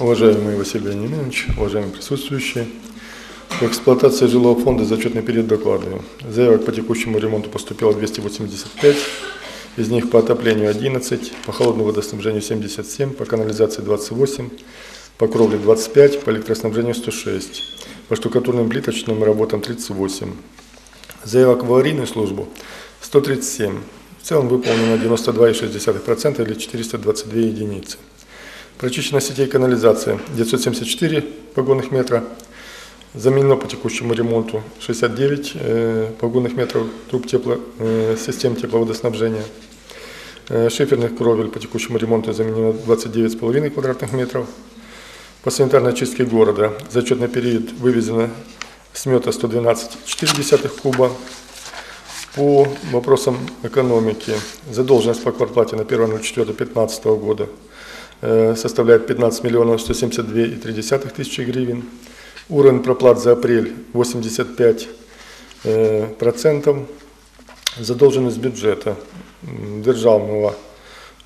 Уважаемый Василий Леонидович, уважаемые присутствующие, в эксплуатации жилого фонда за отчетный период докладываю. Заявок по текущему ремонту поступило 285, из них по отоплению 11, по холодному водоснабжению 77, по канализации 28, по кровле 25, по электроснабжению 106, по штукатурным плиточным работам 38. Заявок в аварийную службу 137. В целом выполнено 92,6% или 422 единицы. Прочищена сетей канализации 974 погонных метра. Заменено по текущему ремонту 69 э, погонных метров труб тепло, э, систем тепловодоснабжения. Э, шиферных кровель по текущему ремонту заменено 29,5 квадратных метров. По санитарной чистке города за отчетный период вывезено смета 112,4 куба. По вопросам экономики задолженность по квартплате на 1.04.2015 года составляет 15 миллионов 172,3 тысячи гривен. Уровень проплат за апрель 85 э, процентов. Задолженность бюджета державного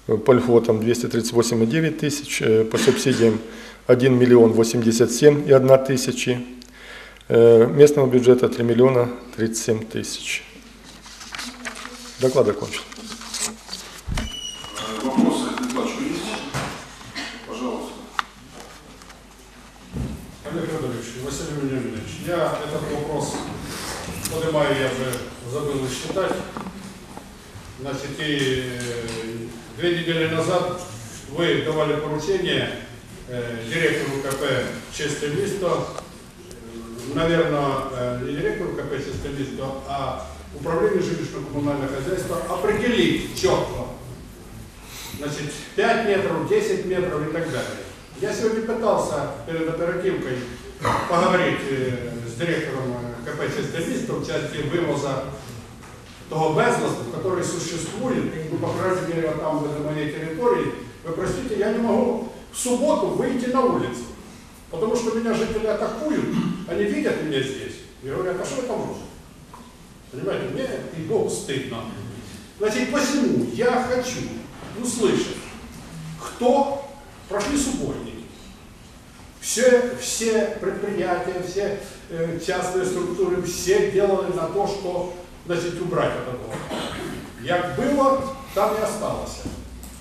по льготам 238,9 тысяч, э, по субсидиям 1 миллион 87,1 тысячи, местного бюджета 3 миллиона 37 тысяч. Доклад окончен. Вопросы к докладчику есть? Пожалуйста. Олег Федорович, Василий Владимирович, я этот вопрос поднимаю, я уже забыл считать. Значит, и э, две недели назад вы давали поручение э, директору КП «Чистое место», э, наверное, не директору КП «Чистое место», а управлению жилищно-коммунального хозяйства определить четко, значит, 5 метров, 10 метров и так далее. Я сегодня пытался перед оперативкой поговорить с директором КП «Чистое в части вывоза того безласта, который существует, ну, по крайней мере, там, на моей территории. Вы простите, я не могу в субботу выйти на улицу, потому что меня жители атакуют, они видят меня здесь и говорят, а что вы там? Понимаете, мне и Богу стыдно. Значит, посему я хочу услышать, кто прошли субботники. Все, все предприятия, все э, частные структуры, все делали на то, что значит, убрать этот дом. Як было, там и осталось.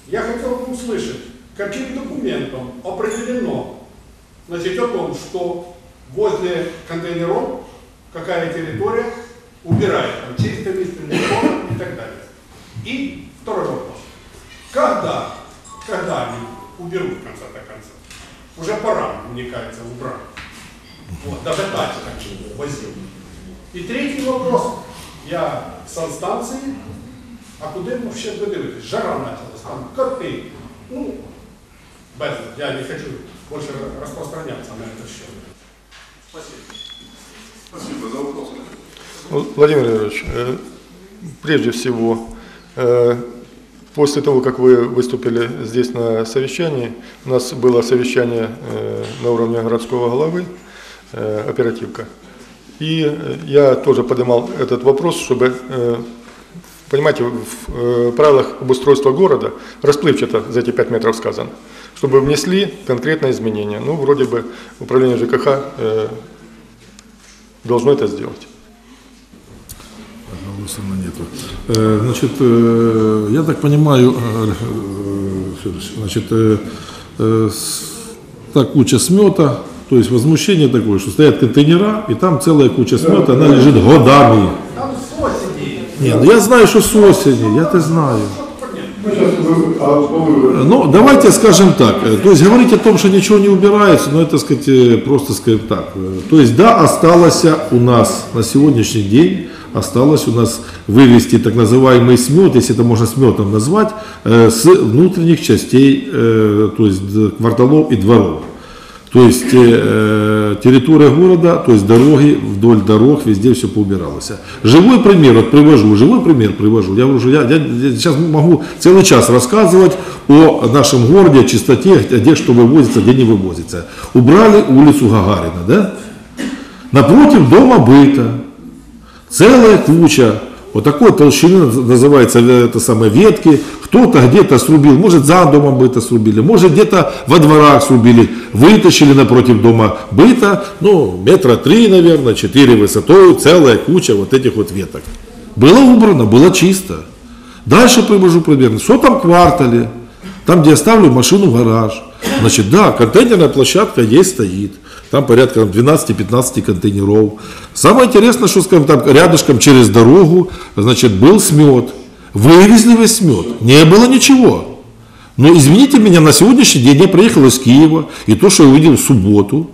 Я хотел бы услышать, каким документом определено значит, о том, что возле контейнеров какая территория убирает, там, чистое место, и так далее. И второй вопрос. Когда, когда они уберут в конце-то концов? Уже пора, мне кажется, убрать. Вот, даже тачка возил. И третий вопрос. Я санстанции, а куди ми ще додивитись? Жара началась, там коты. Ну, без, я не хочу больше распространяться на это все. Спасибо. Спасибо за вопрос. Владимир Ильич, э, прежде всего, э, после того, как вы выступили здесь на совещании, у нас было совещание э, на уровне городского головы, оперативка. И я тоже поднимал этот вопрос, чтобы, понимаете, в правилах обустройства города расплывчато за эти 5 метров сказано, чтобы внесли конкретные изменения. Ну, вроде бы управление ЖКХ должно это сделать. Голосования нету. Э, Значит, э, я так понимаю, э, значит, та куча смета, то есть возмущение такое, что стоят контейнера, и там целая куча смета, она лежит годами. Там с осени. Нет, ну я знаю, что с осени, я это знаю. Ну, давайте скажем так. То есть говорить о том, что ничего не убирается, ну, это, сказать, просто скажем так. То есть, да, осталось у нас на сегодняшний день, осталось у нас вывести так называемый смет, если это можно сметом назвать, э, с внутренних частей, э, то есть кварталов и дворов. То есть э, территория города, то есть дороги, вдоль дорог, везде все поубиралось. Живой пример, вот привожу, живой пример привожу. Я уже, я, я, я сейчас могу целый час рассказывать о нашем городе, о чистоте, где что вывозится, где не вывозится. Убрали улицу Гагарина, да? Напротив дома быта. Целая куча Вот такой толщины называется э, это самое ветки. Кто-то где-то срубил, может за домом быта срубили, может где-то во дворах срубили, вытащили напротив дома быта, ну метра три, наверное, четыре высотой, целая куча вот этих вот веток. Было убрано, было чисто. Дальше привожу пример. Что там в квартале? Там, где я ставлю машину в гараж. Значит, да, контейнерная площадка есть, стоит. Там порядка там, 12-15 контейнеров. Самое интересное, что, скажем, там рядышком через дорогу, значит, был смет. Вывезли весь смет. Не было ничего. Но извините меня, на сегодняшний день я приехал из Киева, и то, что я увидел в субботу,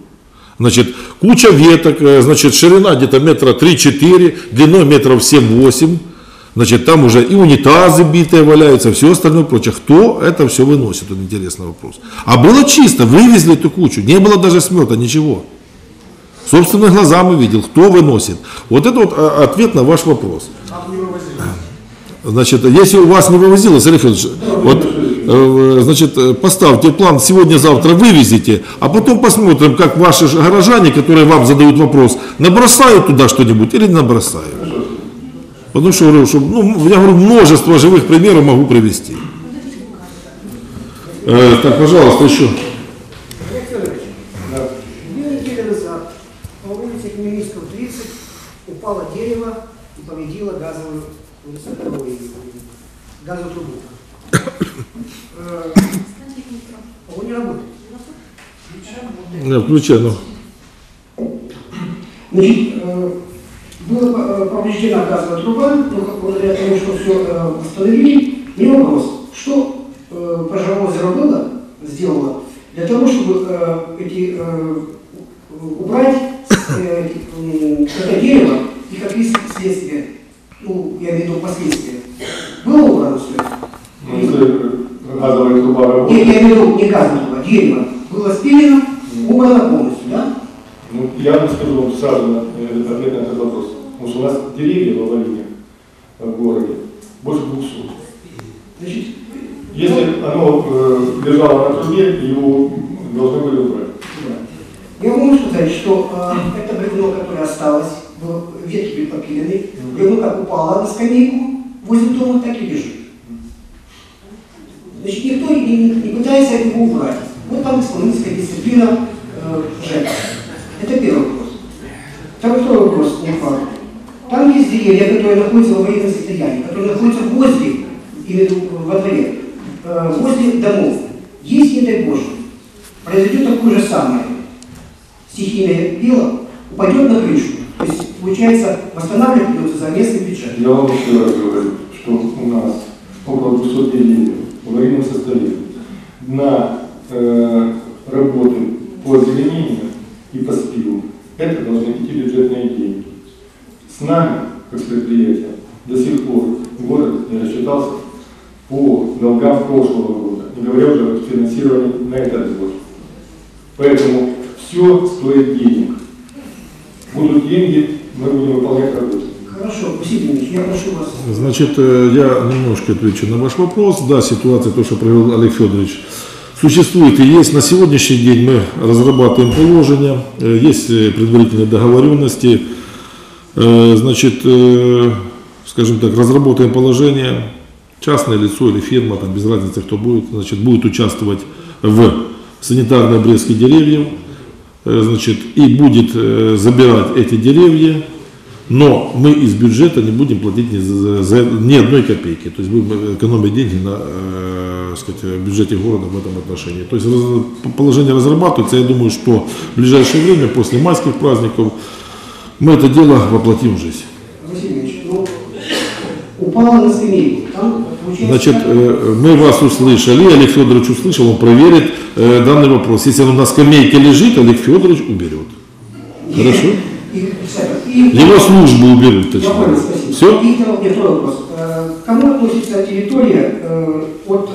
значит, куча веток, э, значит, ширина где-то метра 3-4, длиной метров 7-8, значит, там уже и унитазы битые валяются, все остальное прочее. Кто это все выносит? Вот интересный вопрос. А было чисто, вывезли эту кучу, не было даже смета, ничего. Собственными глазами видел, кто выносит. Вот это вот а, ответ на ваш вопрос. Значит, если у вас не вывозилось, Олег Федорович, вот, э, значит, поставьте план, сегодня-завтра вывезите, а потом посмотрим, как ваши горожане, которые вам задают вопрос, набросают туда что-нибудь или не набросают. Потому что, говорю, что ну, я говорю, множество живых примеров могу привести. Э, так, пожалуйста, еще. Две назад по улице Хмельницкого 30 упало дерево и повредило газовую, газовую трубу. Э, Он не работает. Не, включай, ну. Значит, э, была э, повреждена газовая труба, но как благодаря тому, что все восстановили, и вопрос, что э, пожаровозеро было сделало для того, чтобы э, эти, э, убрать э, это дерево и какие следствия, ну, я имею в виду последствия, было убрано все? Ну, газовая труба Нет, работает, я имею в виду не газовая труба, дерево было спилено, убрано полностью, да? ну, я вам скажу вам сразу э, ответ на этот вопрос. Потому что у нас деревьев в Волине, в городе, больше 200. Значит, Если оно э, лежало на трубе, его должны были убрать. Я могу сказать, что э, это бревно, которое осталось, было, ветки были попилены, бревно как упало на скамейку возле дома, так и лежит. Значит, никто не, не- не пытается его убрать. Вот там исполнительская дисциплина э, ЖЭКа. Это первый вопрос. Второй, второй вопрос, не факт. Там есть деревья, которые находятся в аварийном состоянии, которые находятся возле, именно во дворе, э, возле домов. Если, не дай Боже, произойдет такое же самое, стихийное дело, упадет на крышу. То есть, получается, восстанавливать придется за местный бюджет. Я вам еще раз говорю, что у нас около 200 деревьев в аварийном состоянии. На э, работы по озеленению и по спилу это должны идти бюджетные деньги. С нами, как с предприятием, до сих пор город не рассчитался по долгам прошлого года, не говоря уже о финансировании на этот год. Поэтому все стоит денег. Деньги, мы будем выполнять работу. Хорошо, Василий я прошу вас. Значит, э, я немножко отвечу на ваш вопрос. Да, ситуация, то, что провел Олег Федорович, существует и есть. На сегодняшний день мы разрабатываем положение, э, есть э, предварительные договоренности. Значит, скажем так, разработаем положение, частное лицо или фирма, там без разницы, кто будет, значит, будет участвовать в санитарной обрезке деревьев, значит, и будет э, забирать эти деревья, но мы из бюджета не будем платить ни, за, за- ни одной копейки. То есть будем экономить деньги на э, сказать, бюджете города в этом отношении. То есть раз- положение разрабатывается. Я думаю, что в ближайшее время, после майских праздников, мы это дело воплотим в жизнь. Упало на скамейку. Там, Значит, э, мы вас услышали, Олег Федорович услышал, он проверит э, данный вопрос. Если оно на скамейке лежит, Олег Федорович уберет. Хорошо? Его службы уберут, Я понял, точнее. спасибо. Все? И второй, вопрос. Э, к Кому относится территория от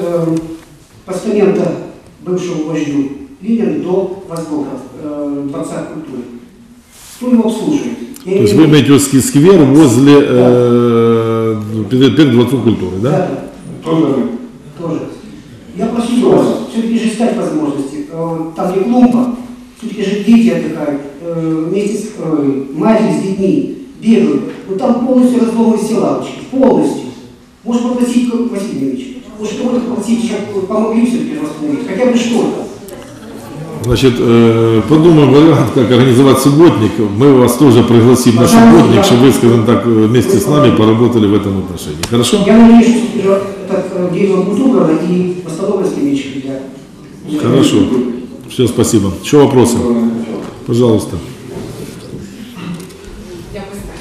постамента бывшего вождю Ленина до э, Дворца культуры? Кто его обслуживает? Я То есть вы имеете сквер возле, э, перед, перед Дворцом культуры, да? Да, Тоже. Я прошу вас, все-таки же искать возможности. Э, Там где клумба, все-таки же дети отдыхают, э, вместе с э, матери, с детьми. бегают. Вот там полностью разломаны все лавочки, полностью. Может попросить Васильевич, может кого-то попросить, чтобы помогли все-таки восстановить, хотя бы что-то. Значит, э, подумаем вариант, как организовать субботник. Мы вас тоже пригласим на субботник, чтобы вы, скажем так, вместе с нами поработали в этом отношении. Хорошо? Я надеюсь, что это э, дерево убрано и скамеечки для... Хорошо. Все, спасибо. Еще вопросы? Пожалуйста. Я быстро.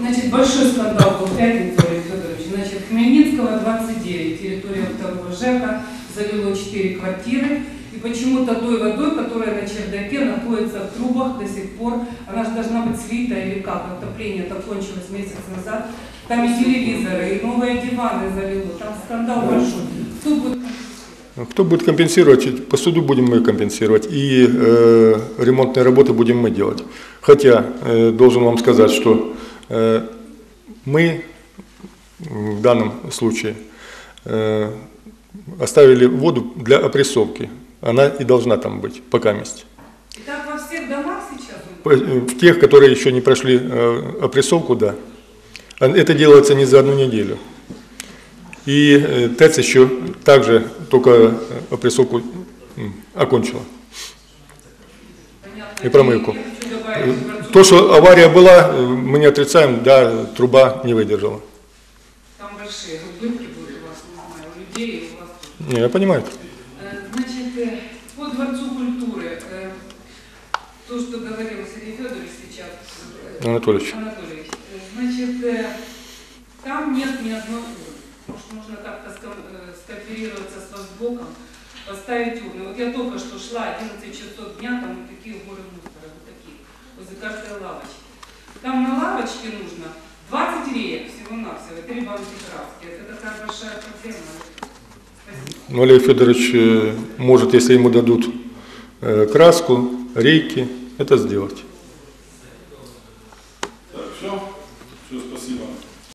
Значит, большой скандал был в пятницу, Олег Федорович. Значит, Хмельницкого 29, территория второго ЖЭКа, залило 4 квартиры. И почему-то той водой, которая на чердаке находится в трубах до сих пор, она же должна быть слита или как, отопление-то кончилось месяц назад. Там и телевизоры, и новые диваны залило, там скандал большой. Кто будет Кто будет компенсировать? По суду будем мы компенсировать, и э, ремонтные работы будем мы делать. Хотя, э, должен вам сказать, что э, мы в данном случае э, оставили воду для опрессовки. Она и должна там быть, пока месть. Всех домах сейчас? Э, В тех, которые еще не прошли э, опрессовку, да. А Это делается не за одну неделю. И э, ТЭЦ еще также только опрессовку окончила. Понятно. И промывку. То, что авария была, мы не отрицаем, да, труба не выдержала. Там большие будут у вас, не знаю, у людей и у вас. Не, я понимаю. Э, Значит, э, по Дворцу культуры, э, то, что говорил Сергей Федорович сейчас, э, Анатольевич. Анатольевич, э, значит, э, там нет ни одной урны. Может, можно как-то э, скооперироваться с Востбоком, поставить урны. Вот я только что шла, 11 часов дня, там вот такие горы мусора, вот такие, возле каждой лавочки. Там на лавочке нужно 20 реек всего-навсего, три банки краски. Это такая большая проблема. Спасибо. Но Олег Федорович может, если ему дадут краску, рейки, это сделать.